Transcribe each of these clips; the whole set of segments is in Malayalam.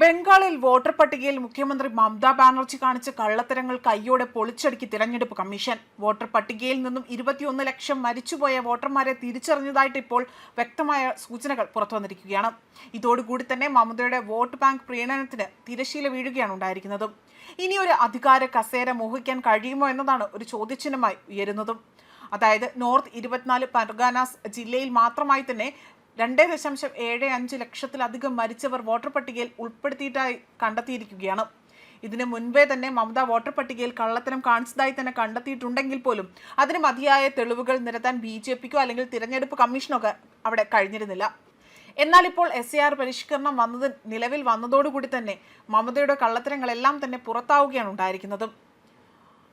ബംഗാളിൽ വോട്ടർ പട്ടികയിൽ മുഖ്യമന്ത്രി മമതാ ബാനർജി കാണിച്ച കള്ളത്തരങ്ങൾ കയ്യോടെ പൊളിച്ചടുക്കി തിരഞ്ഞെടുപ്പ് കമ്മീഷൻ. വോട്ടർ പട്ടികയിൽ നിന്നും ഇരുപത്തിയൊന്ന് ലക്ഷം മരിച്ചുപോയ വോട്ടർമാരെ തിരിച്ചറിഞ്ഞതായിട്ട് ഇപ്പോൾ വ്യക്തമായ സൂചനകൾ പുറത്തുവന്നിരിക്കുകയാണ് ഇതോടുകൂടി തന്നെ മമതയുടെ വോട്ട് ബാങ്ക് പ്രീണനത്തിന് തിരശീല വീഴുകയാണ് ഉണ്ടായിരിക്കുന്നത്. ഇനി ഒരു അധികാര കസേര മോഹിക്കാൻ കഴിയുമോ എന്നതാണ് ഒരു ചോദ്യചിഹ്നമായി ഉയരുന്നതും. അതായത് നോർത്ത് ഇരുപത്തിനാല് പർഗാനാസ് ജില്ലയിൽ മാത്രമായി തന്നെ രണ്ടേ ദശാംശം ഏഴ് അഞ്ച് ലക്ഷത്തിലധികം മരിച്ചവർ വോട്ടർ പട്ടികയിൽ ഉൾപ്പെടുത്തിയിട്ടായി കണ്ടെത്തിയിരിക്കുകയാണ്. ഇതിനു മുൻപേ തന്നെ മമത വോട്ടർ പട്ടികയിൽ കള്ളത്തരം കാണിച്ചതായി തന്നെ കണ്ടെത്തിയിട്ടുണ്ടെങ്കിൽ പോലും അതിന് മതിയായ തെളിവുകൾ നിരത്താൻ ബി ജെ പിക്കോ അല്ലെങ്കിൽ തിരഞ്ഞെടുപ്പ് കമ്മീഷനോ അവിടെ കഴിഞ്ഞിരുന്നില്ല. എന്നാൽ ഇപ്പോൾ എസ് എ ആർ പരിഷ്കരണം വന്നത് നിലവിൽ വന്നതോടുകൂടി തന്നെ മമതയുടെ കള്ളത്തരങ്ങളെല്ലാം തന്നെ പുറത്താവുകയാണ് ഉണ്ടായിരിക്കുന്നത്.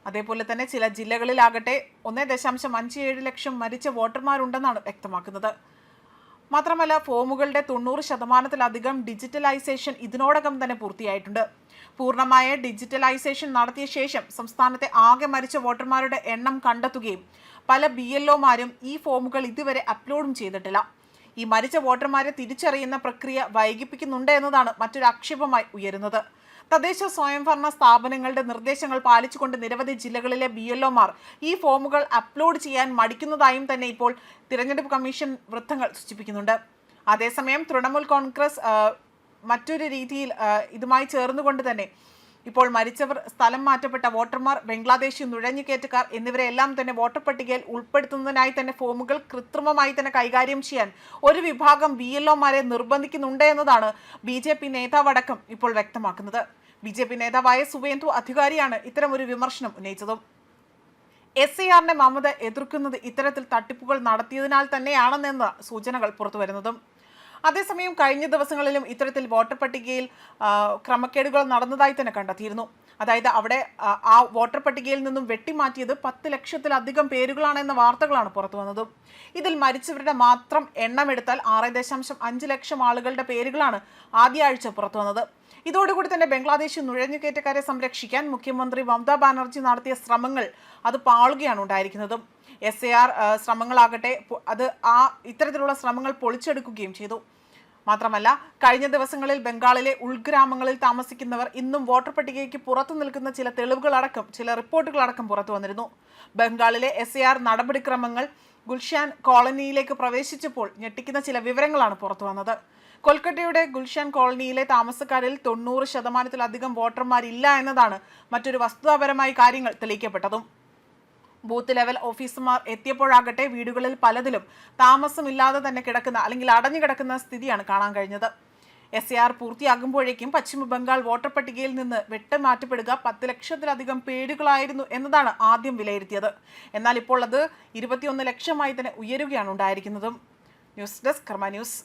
അതേപോലെ തന്നെ ചില ജില്ലകളിലാകട്ടെ ഒന്നേ ദശാംശം അഞ്ച് ഏഴ് ലക്ഷം മരിച്ച വോട്ടർമാരുണ്ടെന്നാണ് വ്യക്തമാക്കുന്നത്. മാത്രമല്ല ഫോമുകളുടെ തൊണ്ണൂറ് ശതമാനത്തിലധികം ഡിജിറ്റലൈസേഷൻ ഇതിനോടകം തന്നെ പൂർത്തിയായിട്ടുണ്ട്. പൂർണമായ ഡിജിറ്റലൈസേഷൻ നടത്തിയ ശേഷം സംസ്ഥാനത്തെ ആകെ മരിച്ച വോട്ടർമാരുടെ എണ്ണം കണ്ടെത്തുകയും പല ബി എൽഒമാരും ഈ ഫോമുകൾ ഇതുവരെ അപ്ലോഡും ചെയ്തിട്ടില്ല. ഈ മരിച്ച വോട്ടർമാരെ തിരിച്ചറിയുന്ന പ്രക്രിയ വൈകിപ്പിക്കുന്നുണ്ട് എന്നതാണ് മറ്റൊരു ആക്ഷേപമായി ഉയരുന്നത്. തദ്ദേശ സ്വയംഭരണ സ്ഥാപനങ്ങളുടെ നിർദ്ദേശങ്ങൾ പാലിച്ചുകൊണ്ട് നിരവധി ജില്ലകളിലെ ബി എൽഒമാർ ഈ ഫോമുകൾ അപ്ലോഡ് ചെയ്യാൻ മടിക്കുന്നതായും തന്നെ ഇപ്പോൾ തിരഞ്ഞെടുപ്പ് കമ്മീഷൻ വൃത്തങ്ങൾ സൂചിപ്പിക്കുന്നുണ്ട്. അതേസമയം തൃണമൂൽ കോൺഗ്രസ് മറ്റൊരു രീതിയിൽ ഇതുമായി ചേർന്നുകൊണ്ട് തന്നെ ഇപ്പോൾ മരിച്ചവർ സ്ഥലം മാറ്റപ്പെട്ട വോട്ടർമാർ ബംഗ്ലാദേശി നുഴഞ്ഞുകയറ്റക്കാർ എന്നിവരെല്ലാം തന്നെ വോട്ടർ പട്ടികയിൽ ഉൾപ്പെടുത്തുന്നതിനായി തന്നെ ഫോമുകൾ കൃത്രിമമായി തന്നെ കൈകാര്യം ചെയ്യാൻ ഒരു വിഭാഗം ബി എൽ ഒമാരെ നിർബന്ധിക്കുന്നുണ്ട് എന്നതാണ് ബി ജെ പി നേതാവടക്കം ഇപ്പോൾ വ്യക്തമാക്കുന്നത്. ബി ജെ പി നേതാവായ സുവേന്ദു അധികാരിയാണ് ഇത്തരമൊരു വിമർശനം ഉന്നയിച്ചതും. എസ് ഐ ആറിനെ മമത എതിർക്കുന്നത് ഇത്തരത്തിൽ തട്ടിപ്പുകൾ നടത്തിയതിനാൽ തന്നെയാണെന്നെന്ന സൂചനകൾ പുറത്തുവരുന്നതും. അതേസമയം കഴിഞ്ഞ ദിവസങ്ങളിലും ഇത്തരത്തിൽ വോട്ടർ പട്ടികയിൽ ക്രമക്കേടുകൾ നടന്നതായി തന്നെ കണ്ടെത്തിയിരുന്നു. അതായത് അവിടെ ആ, വോട്ടർ പട്ടികയിൽ നിന്നും വെട്ടിമാറ്റിയത് പത്ത് ലക്ഷത്തിലധികം പേരുകളാണെന്ന വാർത്തകളാണ് പുറത്തു വന്നത്. ഇതിൽ മരിച്ചവരുടെ മാത്രം എണ്ണമെടുത്താൽ ആറ് ദശാംശം അഞ്ച് ലക്ഷം ആളുകളുടെ പേരുകളാണ് ആദ്യ ആഴ്ച പുറത്തു വന്നത്. ഇതോടുകൂടി തന്നെ ബംഗ്ലാദേശ് നുഴഞ്ഞുകയറ്റക്കാരെ സംരക്ഷിക്കാൻ മുഖ്യമന്ത്രി മമതാ ബാനർജി നടത്തിയ ശ്രമങ്ങൾ അത് പാളുകയാണ് ഉണ്ടായിരിക്കുന്നത്. എസ് എ ആർ ശ്രമങ്ങളാകട്ടെ അത് ആ ഇത്തരത്തിലുള്ള ശ്രമങ്ങൾ പൊളിച്ചെടുക്കുകയും ചെയ്തു. മാത്രമല്ല കഴിഞ്ഞ ദിവസങ്ങളിൽ ബംഗാളിലെ ഉൾഗ്രാമങ്ങളിൽ താമസിക്കുന്നവർ ഇന്നും വോട്ടർ പട്ടികയ്ക്ക് പുറത്തു നിൽക്കുന്ന ചില തെളിവുകളടക്കം ചില റിപ്പോർട്ടുകളടക്കം പുറത്തു വന്നിരുന്നു. ബംഗാളിലെ എസ് എ ആർ നടപടിക്രമങ്ങൾ ഗുൽഷാൻ കോളനിയിലേക്ക് പ്രവേശിച്ചപ്പോൾ ഞെട്ടിക്കുന്ന ചില വിവരങ്ങളാണ് പുറത്തു വന്നത്. കൊൽക്കത്തയുടെ ഗുൽഷാൻ കോളനിയിലെ താമസക്കാരിൽ തൊണ്ണൂറ് ശതമാനത്തിലധികം വോട്ടർമാരില്ല എന്നതാണ് മറ്റൊരു വസ്തുതാപരമായ കാര്യങ്ങൾ തെളിയിക്കപ്പെട്ടതും. ബൂത്ത് ലെവൽ ഓഫീസർമാർ എത്തിയപ്പോഴാകട്ടെ വീടുകളിൽ പലതിലും താമസമില്ലാതെ തന്നെ കിടക്കുന്ന അല്ലെങ്കിൽ അടഞ്ഞു കിടക്കുന്ന സ്ഥിതിയാണ് കാണാൻ കഴിഞ്ഞത്. S A R പൂർത്തിയാകുമ്പോഴേക്കും Paschim Bengal voter പട്ടികയിൽ നിന്ന് വെട്ടമാറ്റപ്പെടുക പത്ത് ലക്ഷത്തിലധികം പേരുകളായിരുന്നു എന്നതാണ് ആദ്യം വിലയിരുത്തിയത്. എന്നാൽ ഇപ്പോൾ അത് ഇരുപത്തിയൊന്ന് ലക്ഷമായി തന്നെ ഉയരുകയാണ് ഉണ്ടായിരിക്കുന്നതും. News desk Karma news.